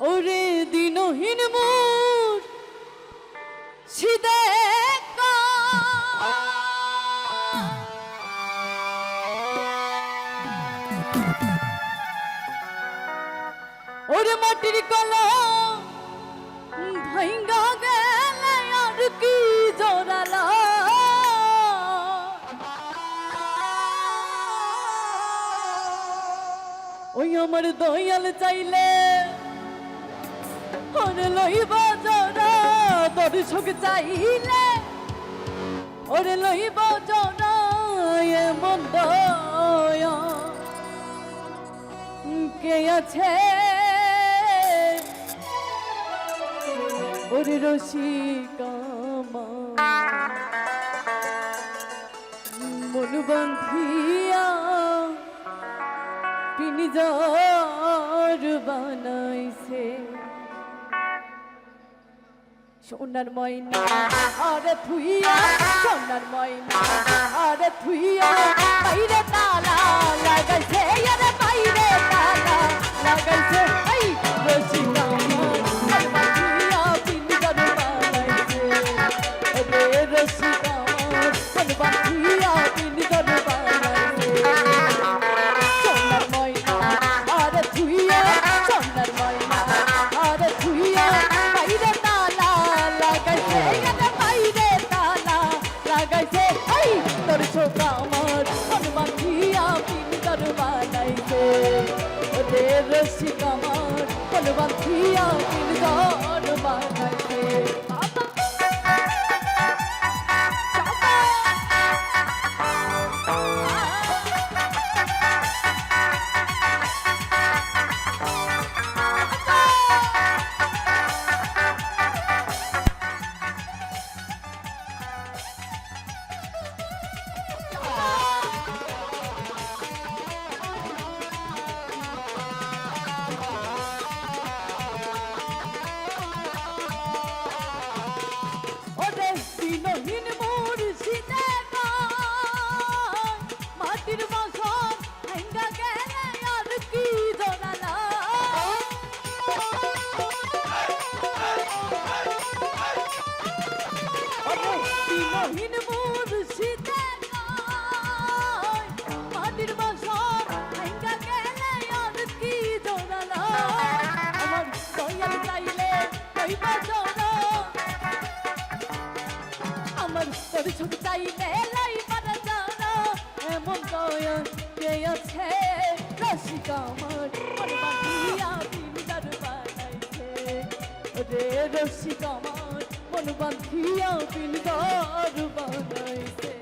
ওরে দিনহীন মোর সিদে ওরে মাটির কলা ভাইঙ্গা গেলে আর কি জোরালা। ওই আমার দয়াল চাইলে ওরে লইবা জরা দর্শক চাইলে। ওরে লইবা জরা এমন দয়া। কে আছে? ওরে রসিকামা মন বন্ধিয়া পিনিজর বানাইছে। সোনার ময়না, আরে থুইয়া সোনার ময়না, আরে থুইয়া বাইরে তালা লাগাইছে, আরে বাইরে তালা লাগাইছে, এই রসিক আমার হনুমান থুইয়া পিন্দর বানাইছে আমার তোর ছুট মেলাই মারা জানা, এমন দয়া কে আছে? রসিকা আমার মন বাঁধিয়া পিন্ডার বানাইছে। রে রসিক আমার মন বাঁধিয়া পিন্ডার বানাইছে।